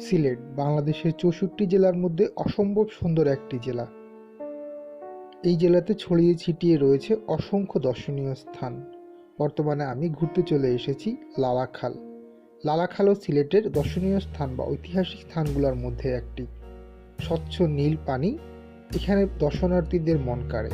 সিলেট বাংলাদেশের চৌষট্টি জেলার মধ্যে অসম্ভব সুন্দর একটি জেলা। এই জেলাতে ছড়িয়ে ছিটিয়ে রয়েছে অসংখ্য দর্শনীয় স্থান। বর্তমানে আমি ঘুরতে চলে এসেছি লালাখাল। লালাখালও সিলেটের দর্শনীয় স্থান বা ঐতিহাসিক স্থানগুলোর মধ্যে একটি। স্বচ্ছ নীল পানি এখানে দর্শনার্থীদের মন কাড়ে।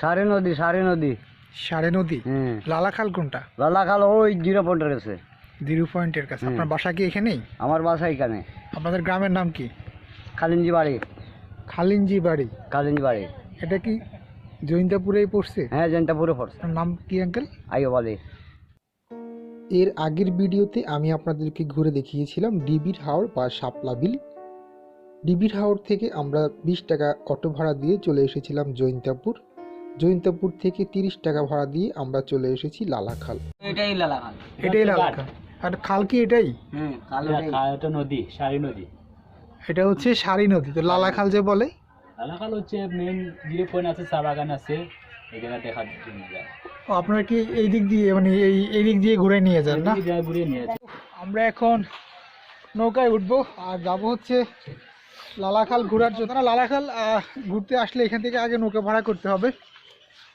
সারে নদী সারে নদী। সারে নদী? হ্যাঁ। লালাখাল কোনটা? লালাখাল ওই জিরো পয়েন্টের কাছে। জিরো পয়েন্টের কাছে। আপনার বাসা কি এখানেই? আমার বাসা এখানে। আপনাদের গ্রামের নাম কি? কালিঞ্জি বাড়ি। খালিঞ্জি বাড়ি। কালিঞ্জি বাড়ি। এটা কি জৈন্তাপুরেই পড়ছে? হ্যাঁ জেনটাপুরে পড়ছে। নাম কি আঙ্কেল? আইও বলি। এর আগের ভিডিওতে আমি আপনাদেরকে ঘুরে দেখিয়েছিলাম ডিবির হাওর বা শাপলা বিল। ডিবির হাওর থেকে আমরা বিশ টাকা অটো ভাড়া দিয়ে চলে এসেছিলাম জৈন্তাপুর। জৈন্তাপুর থেকে তিরিশ টাকা ভাড়া দিয়ে আমরা চলে এসেছি লালাখাল। এটাই লালাখাল। এটাই লালাখাল। আর খাল কি এটাই? এটা নদী সারি নদী। এটা হচ্ছে সারি নদী তো লালাখাল যে বলে? লালাখাল হচ্ছে মেন জিরো পয়েন্ট আছে চা বাগান আছে জায়গা দেখার জন্য যায়। আপনারা কি এই দিক দিয়ে মানে এই এই দিক দিয়ে ঘুরে নিয়ে যান না? ঘুরিয়ে নিয়ে যাচ্ছে আমরা এখন নৌকায় উঠবো আর যাব হচ্ছে লালাখাল ঘোরার জন্য। না লালাখাল আহ, ঘুরতে আসলে এখান থেকে আগে নৌকা ভাড়া করতে হবে।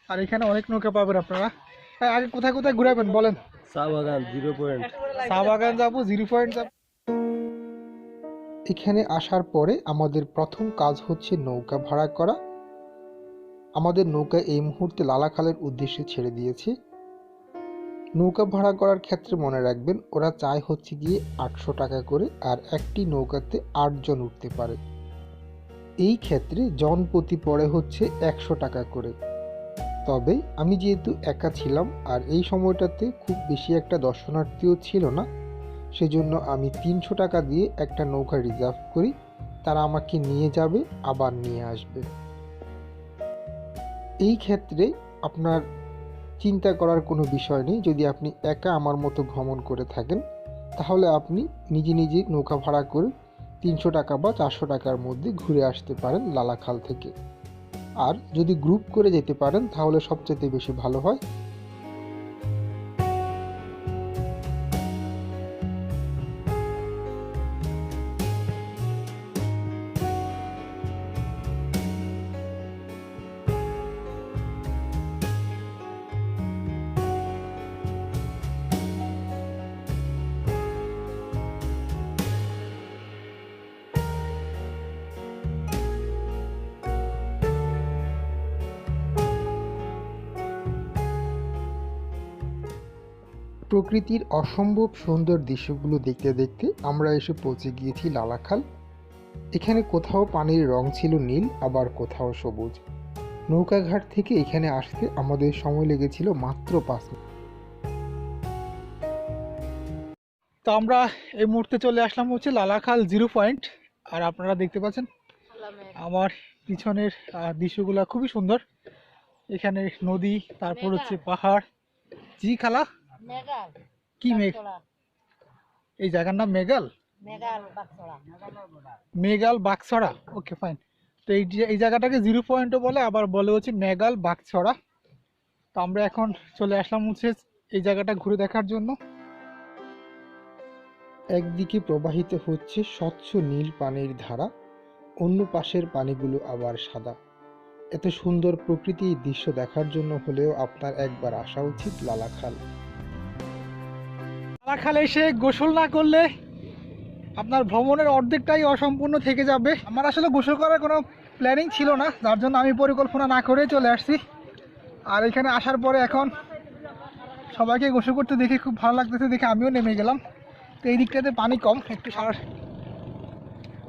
আর এখানে অনেক নৌকা পাবেন আপনারা। হ্যাঁ, আগে কোথায় কোথায় ঘুরাবেন বলেন? চা বাগান জিরো পয়েন্ট চা বাগান যাব জিরো পয়েন্ট যাব। এখানে আসার পরে আমাদের প্রথম কাজ হচ্ছে নৌকা ভাড়া করা। আমাদের নৌকা এই মুহূর্তে লালাখালের উদ্দেশ্যে ছেড়ে দিয়েছে। নৌকা ভাড়া করার ক্ষেত্রে মনে রাখবেন ওরা চায় হচ্ছে গিয়ে আটশো টাকা করে আর একটি নৌকাতে আটজন উঠতে পারে। এই ক্ষেত্রে জন প্রতি পড়ে হচ্ছে একশো টাকা করে। তবে আমি যেহেতু একা ছিলাম আর এই সময়টাতে খুব বেশি একটা দর্শনার্থীও ছিল না, সেজন্য আমি তিনশো টাকা দিয়ে একটা নৌকা রিজার্ভ করি, তারা আমাকে নিয়ে যাবে, আবার নিয়ে আসবে। এই ক্ষেত্রে আপনার চিন্তা করার কোনো বিষয় নেই, যদি আপনি একা আমার মতো ভ্রমণ করে থাকেন, তাহলে আপনি নিজে নিজে নৌকা ভাড়া করে তিনশো টাকা বা চারশো টাকার মধ্যে ঘুরে আসতে পারেন লালাখাল থেকে। আর যদি গ্রুপ করে যেতে পারেন তাহলে সবচেয়ে বেশি ভালো হয়। প্রকৃতির অসম্ভব সুন্দর দৃশ্যগুলো দেখতে দেখতে আমরা এসে পৌঁছে গিয়েছি লালাখাল। এখানে কোথাও পানির রং ছিল নীল আবার কোথাও সবুজ। নৌকাঘাট থেকে এখানে আসতে আমাদের সময় লেগেছিল মাত্র পাঁচ মিনিট। তো আমরা এই মুহূর্তে চলে আসলাম হচ্ছে লালাখাল জিরো পয়েন্ট আর আপনারা দেখতে পাচ্ছেন আমার পিছনের দৃশ্যগুলো খুবই সুন্দর। এখানে নদী তারপর হচ্ছে পাহাড় জি খালা। মেঘাল কি মেঘ? এই জায়গার নাম মেঘাল? মেঘাল ওকে ফাইন তো এই এই জায়গাটাকে জিরো পয়েন্টও বলে আবার বলে হচ্ছে মেঘাল তো আমরা এখন চলে আসলাম হচ্ছে এই জায়গাটা ঘুরে দেখার জন্য। একদিকে প্রবাহিত হচ্ছে স্বচ্ছ নীল পানির ধারা অন্য পাশের পানিগুলো আবার সাদা। এত সুন্দর প্রকৃতির দৃশ্য দেখার জন্য হলেও আপনার একবার আসা উচিত লালাখাল। লালাখালে এসে গোসল না করলে আপনার ভ্রমণের অর্ধেকটাই অসম্পূর্ণ থেকে যাবে। আমার আসলে গোসল করার কোনো প্ল্যানিং ছিল না, যার জন্য আমি পরিকল্পনা না করে চলে আসছি। আর এখানে আসার পরে এখন সবাইকে গোসল করতে দেখে খুব ভালো লাগতেছে দেখে আমিও নেমে গেলাম। তো এই দিকটাতে পানি কম, একটু সার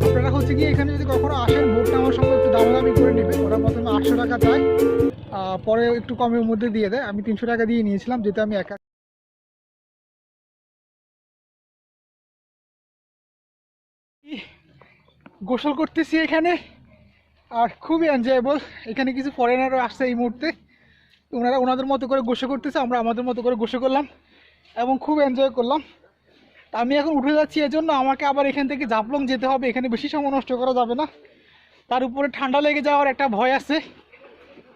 আপনারা হচ্ছে কি এখানে যদি কখনো আসেন, বোটটা আমার সঙ্গে একটু দামাদামি করে নেবে ওরা প্রথমে আটশো টাকা চায় পরে একটু কমের মধ্যে দিয়ে দেয়। আমি তিনশো টাকা দিয়ে নিয়েছিলাম যেটা আমি একা গোসল করতেছি এখানে। আর খুবই এনজয়েবল এখানে কিছু ফরেনারও আসছে এই মুহূর্তে। ওনারা ওনাদের মতো করে গোসল করতেছে, আমরা আমাদের মতো করে গোসল করলাম এবং খুব এনজয় করলাম। আমি এখন উঠে যাচ্ছি, এজন্য আমাকে আবার এখান থেকে জাপলং যেতে হবে। এখানে বেশি সময় নষ্ট করা যাবে না। তার উপরে ঠান্ডা লেগে যাওয়ার একটা ভয় আছে।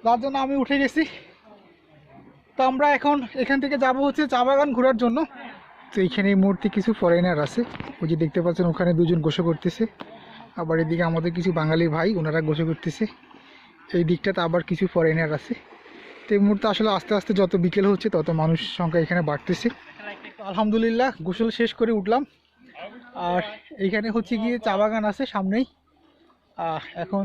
যার জন্য আমি উঠে গেছি। তো আমরা এখন এখান থেকে যাব হচ্ছে চা বাগান ঘোরার জন্য। তো এইখানে এই মুহূর্তে কিছু ফরেনার আছে। ওই যে দেখতে পাচ্ছেন, ওখানে দুজন গোসল করতেছে। আবার এদিকে আমাদের কিছু বাঙালি ভাই ওনারা গোসল করতেছে। এই দিকটাতে আবার কিছু ফরেনার আছে। তো এই মুহূর্তে আসলে আস্তে আস্তে যত বিকেল হচ্ছে তত মানুষ সংখ্যা এখানে বাড়তেছে। আলহামদুলিল্লাহ গোসল শেষ করে উঠলাম। আর এইখানে হচ্ছে গিয়ে চা বাগান আছে সামনেই। এখন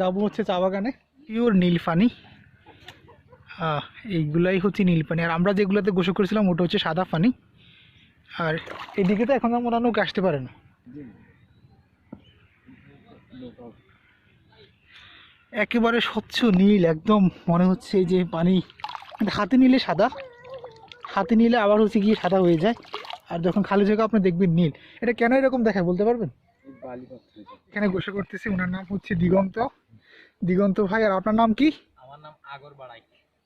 যাব হচ্ছে চা বাগানে। পিওর নীল পানি আহ, এইগুলাই হচ্ছে নীল পানি আর আমরা যেগুলোতে গোসল করেছিলাম ওটা হচ্ছে সাদা পানি আর এদিকে তো এখন আর মনে নৌকা আসতে পারে না। একেবারে স্বচ্ছ নীল একদম মনে হচ্ছে যে পানি মানে হাতে নিলে সাদা হাতে নিলে আবার হচ্ছে গিয়ে সাদা হয়ে যায়। আর যখন খালি জায়গা আপনি দেখবেন নীল। এটা কেন এরকম দেখায় বলতে পারবেন? এখানে গোসল করতেছে ওনার নাম হচ্ছে দিগন্ত। দিগন্ত ভাই আর আপনার নাম কি? আমার নাম আগর বাড়াই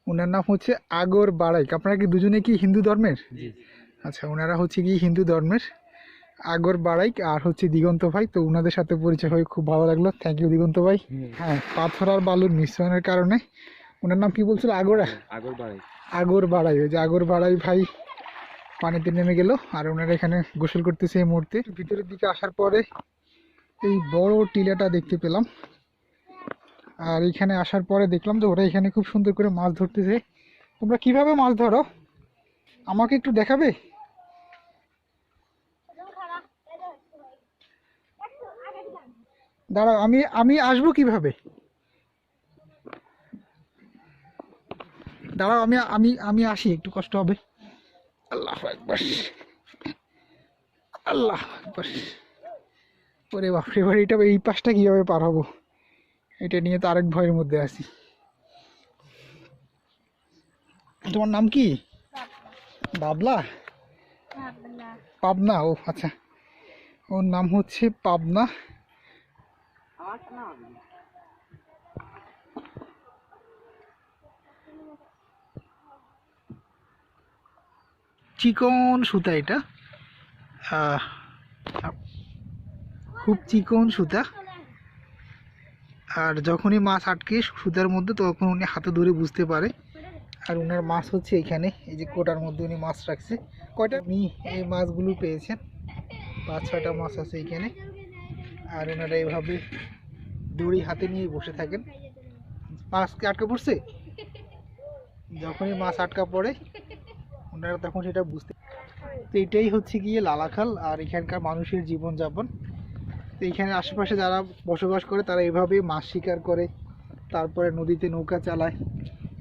ওনার নাম হচ্ছে আগর বাড়াইক। আপনারা কি দুজনে কি হিন্দু ধর্মের? আচ্ছা ওনারা হচ্ছে কি হিন্দু ধর্মের। আগর বাড়াইক আর হচ্ছে দিগন্ত ভাই। তো ওনাদের সাথে পরিচয় হয়ে খুব ভালো লাগল। থ্যাংক ইউ দিগন্ত ভাই। হ্যাঁ পাথর আর বালুর মিশ্রণের কারণে ওনার নাম কি বলছিল? আগরা? আগর বাড়াই। আগর বাড়াই। ওই যে আগর বাড়াই ভাই পানিতে নেমে গেল আর ওনারা এখানে গোসল করতেছে এই মুহূর্তে। ভিতরের দিকে আসার পরে এই বড় টিলাটা দেখতে পেলাম। আর এখানে আসার পরে দেখলাম যে ওরা এখানে খুব সুন্দর করে মাছ ধরতেছে। তোমরা কীভাবে মাছ ধরো? আমাকে একটু দেখাবে? দাঁড়াও আমি আমি আসব কীভাবে? দাঁড়াও আমি আমি আমি আসি একটু কষ্ট হবে। আল্লাহ একবার। আল্লাহ একবার। ওরে বাপরে এবার এটা এই পাশটা কীভাবে পার হব? এটা নিয়ে তো আরেক ভয়ের মধ্যে আছি। তোমার নাম কি? বাবলা। পাবনা ও আচ্ছা। ওর নাম হচ্ছে পাবনা। চিকন সুতা এটা। খুব চিকন সুতা। আর যখনই মাছ আটকে সুতার মধ্যে, তখন উনি হাতে ধরে বুঝতে পারে। আর ওনার মাছ হচ্ছে এখানে, এই যে কোটার মধ্যে উনি মাছ রাখছে। কয়টা? উনি এই মাছগুলো পেয়েছেন। পাঁচ ছয়টা মাছ আছে এখানে। আর ওনারা এইভাবে দড়ি হাতে নিয়ে বসে থাকেন। মাছ কি আটকা পড়ছে? যখনই মাছ আটকা পড়ে, ওনারা তখন সেটা বুঝতে তো এটাই হচ্ছে গিয়ে লালাখাল আর এখানকার মানুষের জীবনযাপন। তো এখানে আশেপাশে যারা বসবাস করে, তারা এভাবে মাছ শিকার করে, তারপরে নদীতে নৌকা চালায়।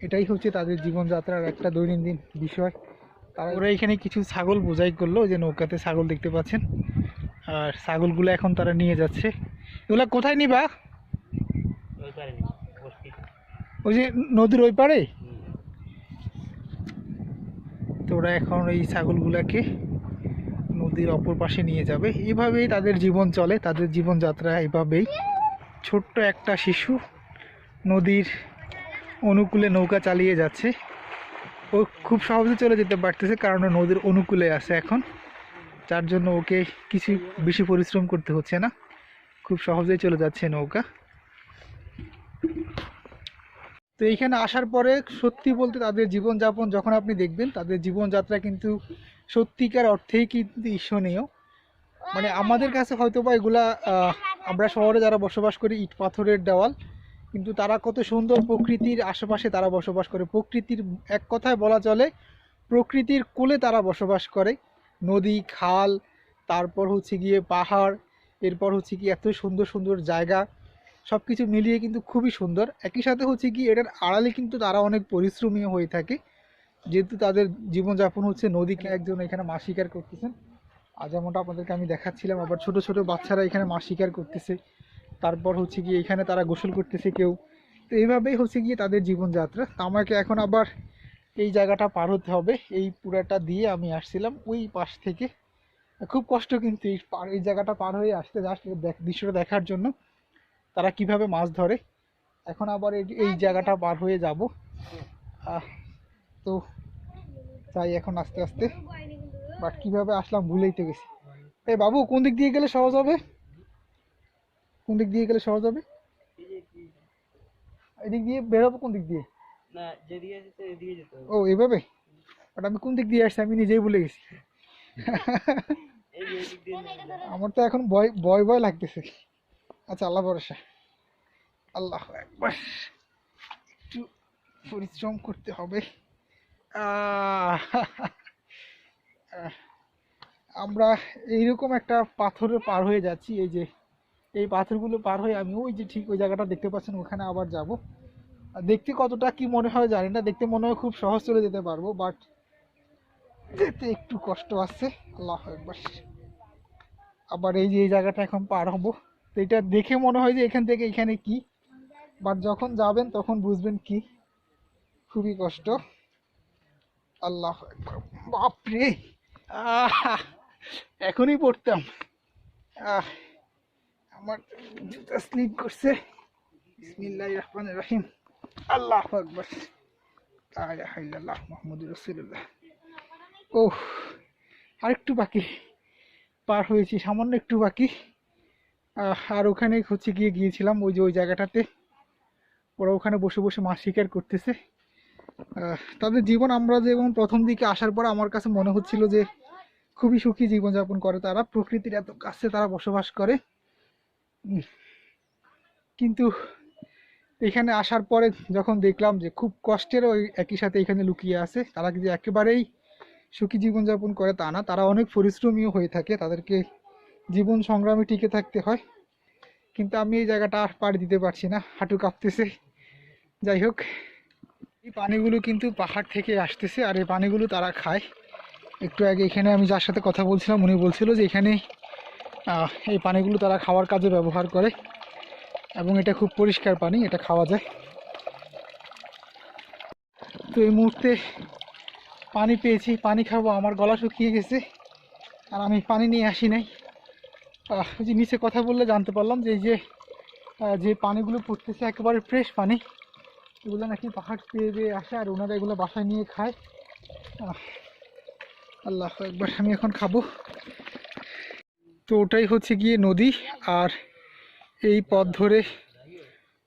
এটাই হচ্ছে তাদের জীবনযাত্রার একটা দৈনন্দিন বিষয়। তারা ওরা এখানে কিছু ছাগল বোঝাই করল যে নৌকাতে ছাগল দেখতে পাচ্ছেন। আর ছাগলগুলো এখন তারা নিয়ে যাচ্ছে। এগুলা কোথায় নিবা? ওই যে নদীর ওই পারে তো ওরা এখন এই ছাগলগুলাকে নদীর অপর পাশে নিয়ে যাবে। এভাবেই তাদের জীবন চলে, তাদের জীবনযাত্রা এভাবেই। ছোট্ট একটা শিশু নদীর অনুকূলে নৌকা চালিয়ে যাচ্ছে। ও খুব সহজে চলে যেতে পারতেছে কারণ নদীর অনুকূলে আছে এখন। যার জন্য ওকে কিছু বেশি পরিশ্রম করতে হচ্ছে না। খুব সহজেই চলে যাচ্ছে নৌকা। তো এইখানে আসার পরে সত্যি বলতে তাদের জীবনযাপন যখন আপনি দেখবেন, তাদের জীবনযাত্রা কিন্তু সত্যিকার অর্থেই কিন্তু ঈর্ষণীয়। মানে আমাদের কাছে হয়তো বা এগুলা আমরা শহরে যারা বসবাস করি, ইট পাথরের দেওয়াল, কিন্তু তারা কত সুন্দর প্রকৃতির আশেপাশে তারা বসবাস করে। প্রকৃতির, এক কথায় বলা চলে, প্রকৃতির কোলে তারা বসবাস করে। নদী, খাল, তারপর হচ্ছে গিয়ে পাহাড়, এরপর হচ্ছে কি এত সুন্দর সুন্দর জায়গা সব কিছু মিলিয়ে কিন্তু খুবই সুন্দর। একই সাথে হচ্ছে কি এটার আড়ালে কিন্তু তারা অনেক পরিশ্রমী হয়ে থাকে। যেহেতু তাদের জীবনযাপন হচ্ছে নদীকে একজন এখানে মাছ শিকার করতেছেন। আর যেমনটা আপনাদেরকে আমি দেখাচ্ছিলাম, আবার ছোট ছোট বাচ্চারা এখানে মাছ শিকার করতেছে। তারপর হচ্ছে গিয়ে এখানে তারা গোসল করতেছে কেউ। তো এইভাবেই হচ্ছে গিয়ে তাদের জীবনযাত্রা। আমাকে এখন আবার এই জায়গাটা পার হতে হবে। এই পুরাটা দিয়ে আমি আসছিলাম ওই পাশ থেকে। খুব কষ্ট কিন্তু এই পার এই জায়গাটা পার হয়ে আসতে জাস্ট দৃশ্যটা দেখার জন্য তারা কীভাবে মাছ ধরে। এখন আবার এই এই জায়গাটা পার হয়ে যাব। তো তাই এখন আস্তে আস্তে। বাট কীভাবে আসলাম ভুলেই তো গেছি। এই বাবু, কোন দিক দিয়ে গেলে সহজ হবে? কোন দিক দিয়ে গেলে সহজ হবে? এদিক দিয়ে বেরোবো কোন দিক দিয়ে? না যেদিকে যেতে এদিকে যেতে হবে। ও এভাবে? বাট আমি কোন দিক দিয়ে আসছি আমি নিজেই ভুলে গেছি। আমার তো এখন ভয় ভয় ভয় লাগতেছে। আচ্ছা আল্লাহ ভরসা। আল্লাহ একবার একটু পরিশ্রম করতে হবে। আমরা এইরকম একটা পাথরে পার হয়ে যাচ্ছি। এই যে এই পাথরগুলো পার হয়ে আমি ওই যে ঠিক ওই জায়গাটা দেখতে পাচ্ছেন ওখানে আবার যাব। দেখতে কতটা কি মনে হয় জানি না, দেখতে মনে হয় খুব সহজ চলে যেতে পারব বাট যেতে একটু কষ্ট আছে, আল্লাহ একবার। আবার এই যে এই জায়গাটা এখন পার হব, তো এটা দেখে মনে হয় যে এখান থেকে এখানে কি বাট যখন যাবেন তখন বুঝবেন কি, খুবই কষ্ট। আল্লাহ বাপরে! এখনই পড়তাম। আহ, আমার জুতা স্লিপ করছে। বিসমিল্লাহ রহমান রহিম। আল্লাহ আকবর। ইল্লাল্লাহ মুহাম্মাদুর রাসূলুল্লাহ। ওহ আরেকটু বাকি। পার হয়েছি, সামান্য একটু বাকি। আর ওখানে হচ্ছে গিয়ে গিয়েছিলাম ওই যে ওই জায়গাটাতে। ওরা ওখানে বসে বসে মাছ শিকার করতেছে। তাদের জীবন আমরা যেমন প্রথম দিকে আসার পর আমার কাছে মনে হচ্ছিল যে খুবই সুখী জীবনযাপন করে তারা। প্রকৃতির এত কাছে তারা বসবাস করে। কিন্তু এখানে আসার পরে যখন দেখলাম যে খুব কষ্টের ওই একই সাথে এখানে লুকিয়ে আছে, তারা যে একেবারেই সুখী জীবনযাপন করে তা না। তারা অনেক পরিশ্রমীও হয়ে থাকে, তাদেরকে জীবন সংগ্রামে টিকে থাকতে হয়। কিন্তু আমি এই জায়গাটা আর পাড়ি দিতে পারছি না, হাঁটু কাঁপতেছে। যাই হোক, এই পানিগুলো কিন্তু পাহাড় থেকে আসতেছে আর এই পানিগুলো তারা খায়। একটু আগে এখানে আমি যার সাথে কথা বলছিলাম, উনি বলছিল যে এখানে এই পানিগুলো তারা খাওয়ার কাজে ব্যবহার করে। এবং এটা খুব পরিষ্কার পানি, এটা খাওয়া যায়। তো এই মুহূর্তে পানি পেয়েছি, পানি খাব, আমার গলা শুকিয়ে গেছে, আর আমি পানি নিয়ে আসি নাই। যে নিচে কথা বললে জানতে পারলাম যে এই যে যে পানিগুলো পড়তেছে, একেবারে ফ্রেশ পানি, এগুলো নাকি পাহাড় পেয়ে পেয়ে আসে, আর ওনারা এগুলো বাসায় নিয়ে খায়। আল্লাহ একবার আমি এখন খাব। তো ওটাই হচ্ছে গিয়ে নদী, আর এই পথ ধরে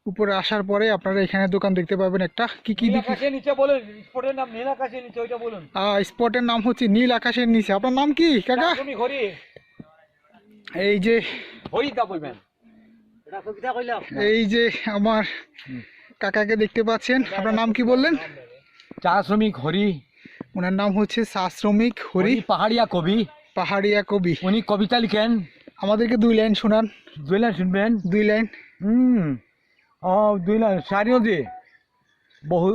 উপরে আসার পরে আপনারা এখানে দোকান দেখতে পাবেন একটা। কি কি নিচে বলুন স্পটের নাম নীল আকাশের নিচে ওইটা বলুন। স্পটের নাম হচ্ছে নীল আকাশের নিচে। আপনার নাম কি কাকা? এই যে এই যে আমার কাকাকে দেখতে পাচ্ছেন। আপনার নাম কি বললেন? চা শ্রমিক হরি। ওনার নাম হচ্ছে চা শ্রমিক হরি। পাহাড়িয়া কবি। পাহাড়িয়া কবি। উনি কবিতা লিখেন। আমাদেরকে দুই লাইন শোনান। দুই লাইন শুনবেন? দুই লাইন। হুম। ও দুই লাইন। সারিও দিয়ে বহু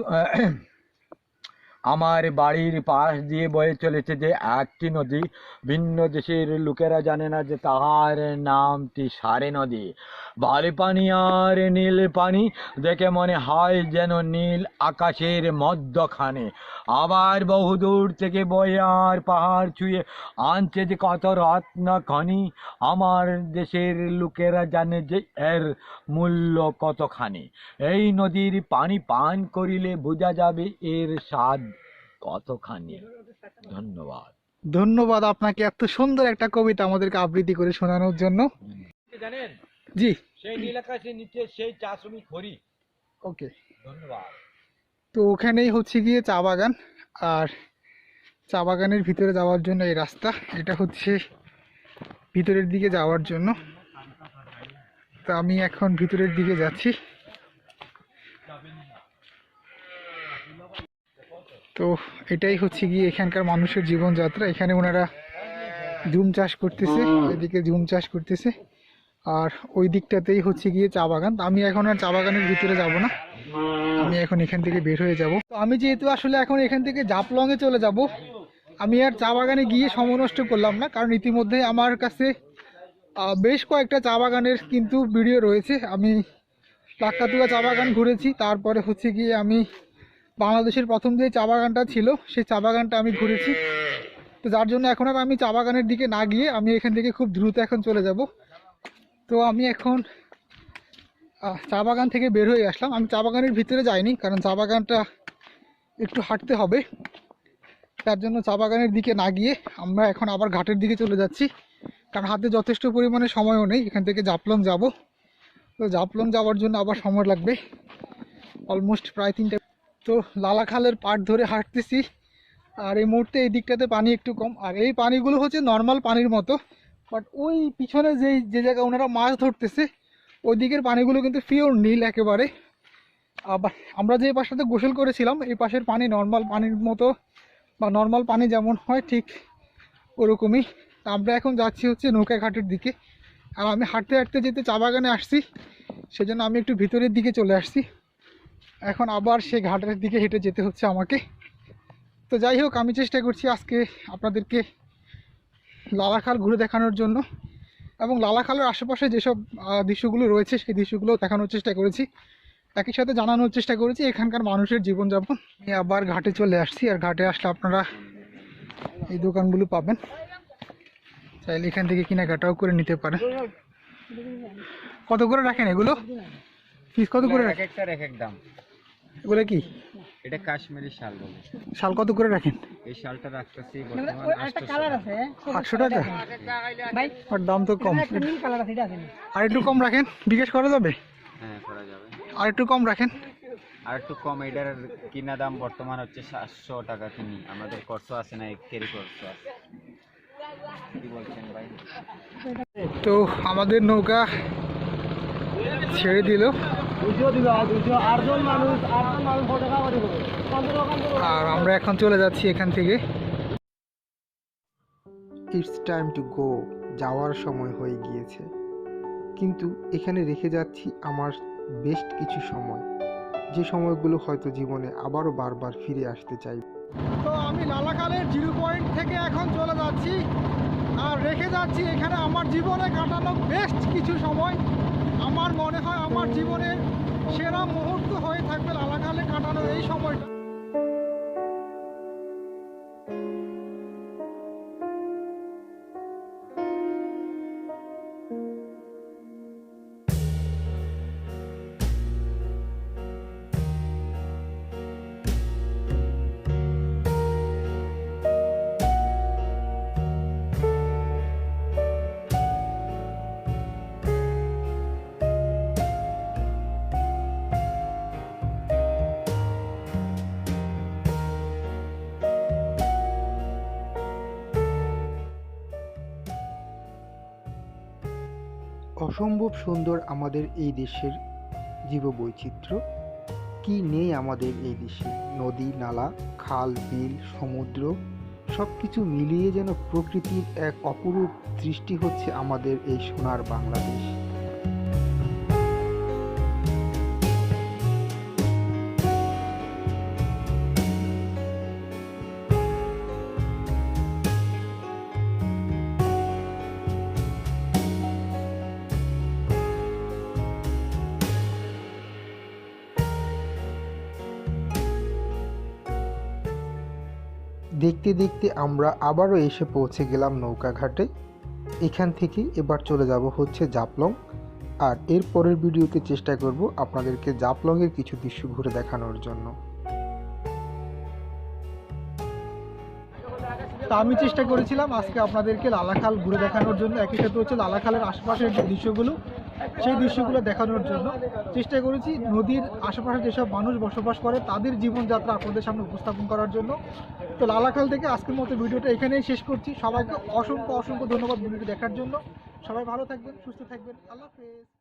আমার বাড়ির পাশ দিয়ে বয়ে চলেছে যে একটি নদী। ভিন্ন দেশের লোকেরা জানে না যে তাহার নামটি সারে নদী। বালি পানি আর নীল পানি দেখে মনে হয় যেন নীল আকাশের মধ্যখানে। আবার বহুদূর থেকে বয়ে আর পাহাড় ছুঁয়ে আনছে যে কত রত্ন খনি। আমার দেশের লোকেরা জানে যে এর মূল্য কতখানি। এই নদীর পানি পান করিলে বোঝা যাবে এর স্বাদ কতখানি ধন্যবাদ। ধন্যবাদ আপনাকে এত সুন্দর একটা কবিতা আমাদেরকে আবৃত্তি করে শোনানোর জন্য। জানেন? জি। সেই নীল আকাশের নিচে সেই চা শ্রমিক হরি ওকে। ধন্যবাদ। তো ওখানেই হচ্ছে গিয়ে চা বাগান আর চা বাগানের ভিতরে যাওয়ার জন্য এই রাস্তা এটা হচ্ছে ভিতরের দিকে যাওয়ার জন্য। তো আমি এখন ভিতরের দিকে যাচ্ছি। তো এটাই হচ্ছে গিয়ে এখানকার মানুষের জীবনযাত্রা। এখানে ওনারা জুম চাষ করতেছে এদিকে জুম চাষ করতেছে। আর ওই দিকটাতেই হচ্ছে গিয়ে চা বাগান। আমি এখন আর চা বাগানের ভিতরে যাব না। আমি এখন এখান থেকে বের হয়ে যাব। তো আমি যেহেতু আসলে এখন এখান থেকে জাপলং এ চলে যাব আমি আর চা বাগানে গিয়ে সময় নষ্ট করলাম না। কারণ ইতিমধ্যে আমার কাছে বেশ কয়েকটা চা বাগানের কিন্তু ভিডিও রয়েছে। আমি লাক্কাতুয়া চা বাগান ঘুরেছি। তারপরে হচ্ছে গিয়ে আমি বাংলাদেশের প্রথম যে চা বাগানটা ছিল, সেই চা বাগানটা আমি ঘুরেছি। তো যার জন্য এখন আর আমি চা বাগানের দিকে না গিয়ে আমি এখান থেকে খুব দ্রুত এখন চলে যাব। তো আমি এখন চা বাগান থেকে বের হয়ে আসলাম। আমি চা বাগানের ভিতরে যাইনি, কারণ চা বাগানটা একটু হাঁটতে হবে। তার জন্য চা বাগানের দিকে না গিয়ে আমরা এখন আবার ঘাটের দিকে চলে যাচ্ছি। কারণ হাতে যথেষ্ট পরিমাণে সময়ও নেই, এখান থেকে জাপলং যাব। তো জাপলং যাওয়ার জন্য আবার সময় লাগবে। অলমোস্ট প্রায় তিনটে তো লালাখালের পাট ধরে হাঁটতেছি। আর এই মুহূর্তে এই দিকটাতে পানি একটু কম। আর এই পানিগুলো হচ্ছে নর্মাল পানির মতো। বাট ওই পিছনে যেই, যে জায়গায় ওনারা মাছ ধরতেছে, ওই দিকের পানিগুলো কিন্তু পিওর নীল একেবারে। আবার আমরা যে পাশটাতে গোসল করেছিলাম, এই পাশের পানি নর্মাল পানির মতো বা নর্মাল পানি যেমন হয় ঠিক ওরকমই। আমরা এখন যাচ্ছি হচ্ছে নৌকা ঘাটের দিকে। আর আমি হাঁটতে হাঁটতে যেতে চা বাগানে আসছি, সেজন্য আমি একটু ভিতরের দিকে চলে আসছি। এখন আবার সেই ঘাটের দিকে হেঁটে যেতে হচ্ছে আমাকে। তো যাই হোক, আমি চেষ্টা করছি আজকে আপনাদেরকে লালাখাল ঘুরে দেখানোর জন্য এবং লালাখালের আশেপাশে যেসব দৃশ্যগুলো রয়েছে, সেই দৃশ্যগুলো দেখানোর চেষ্টা করেছি। একই সাথে জানানোর চেষ্টা করেছি, এখানকার মানুষের জীবনযাপন। আমি আবার ঘাটে চলে আসছি, আর ঘাটে আসলে আপনারা এই দোকানগুলো পাবেন। চাইলে এখান থেকে কেনাকাটাও করে নিতে পারেন। কত করে রাখেন এগুলো? পিস কত করে এক একটার এক এক দাম। এগুলো কি? এটা কাশ্মীরি শাল বলে। শাল কত করে রাখেন? এই শালটা রাখতেছি বর্তমান টাকা। আর দাম তো কম। আর একটু কম রাখেন বিকাশ করা যাবে? হ্যাঁ করা যাবে। আর একটু কম রাখেন। আর একটু কম এটার কিনা দাম বর্তমান হচ্ছে সাতশো টাকা কিনি। আমাদের খরচ আছে না এক কেরি খরচ আছে। ভাই? তো আমাদের নৌকা ছেড়ে দিল। আর আমরা এখন চলে যাচ্ছি এখান থেকে। ইটস টাইম টু গো যাওয়ার সময় হয়ে গিয়েছে। কিন্তু এখানে রেখে যাচ্ছি আমার বেস্ট কিছু সময়। যে সময়গুলো হয়তো জীবনে আবারও বারবার ফিরে আসতে চাই। তো আমি লালাকালের জিরো পয়েন্ট থেকে এখন চলে যাচ্ছি। আর রেখে যাচ্ছি এখানে আমার জীবনে কাটানো বেস্ট কিছু সময়। আমার মনে হয় আমার জীবনের সেরা মুহূর্ত হয়ে থাকবে লালাখালে কাটানো এই সময়টা। অসম্ভব সুন্দর আমাদের এই দেশের জীববৈচিত্র্য। কি নেই আমাদের এই দেশে? নদী, নালা, খাল, বিল, সমুদ্র সব কিছু মিলিয়ে যেন প্রকৃতির এক অপরূপ দৃষ্টি হচ্ছে আমাদের এই সোনার বাংলাদেশ। দেখতে আমরা আবারও এসে পৌঁছে গেলাম নৌকাঘাটে। এখান থেকে এবার চলে যাব হচ্ছে জাপলং আর এর পরের ভিডিওতে চেষ্টা করব আপনাদেরকে জাপলংয়ের কিছু দৃশ্য ঘুরে দেখানোর জন্য। তা আমি চেষ্টা করেছিলাম আজকে আপনাদেরকে লালাখাল ঘুরে দেখানোর জন্য। একই সাথে হচ্ছে লালাখালের আশপাশের যে দৃশ্যগুলো সেই দৃশ্যগুলো দেখানোর জন্য চেষ্টা করেছি। নদীর আশেপাশে যেসব মানুষ বসবাস করে, তাদের জীবনযাত্রা আপনাদের সামনে উপস্থাপন করার জন্য। তো লালাখাল থেকে আজকের মতো ভিডিওটা এখানেই শেষ করছি। সবাইকে অসংখ্য অসংখ্য ধন্যবাদ ভিডিওটি দেখার জন্য। সবাই ভালো থাকবেন, সুস্থ থাকবেন। আল্লাহ হাফেজ।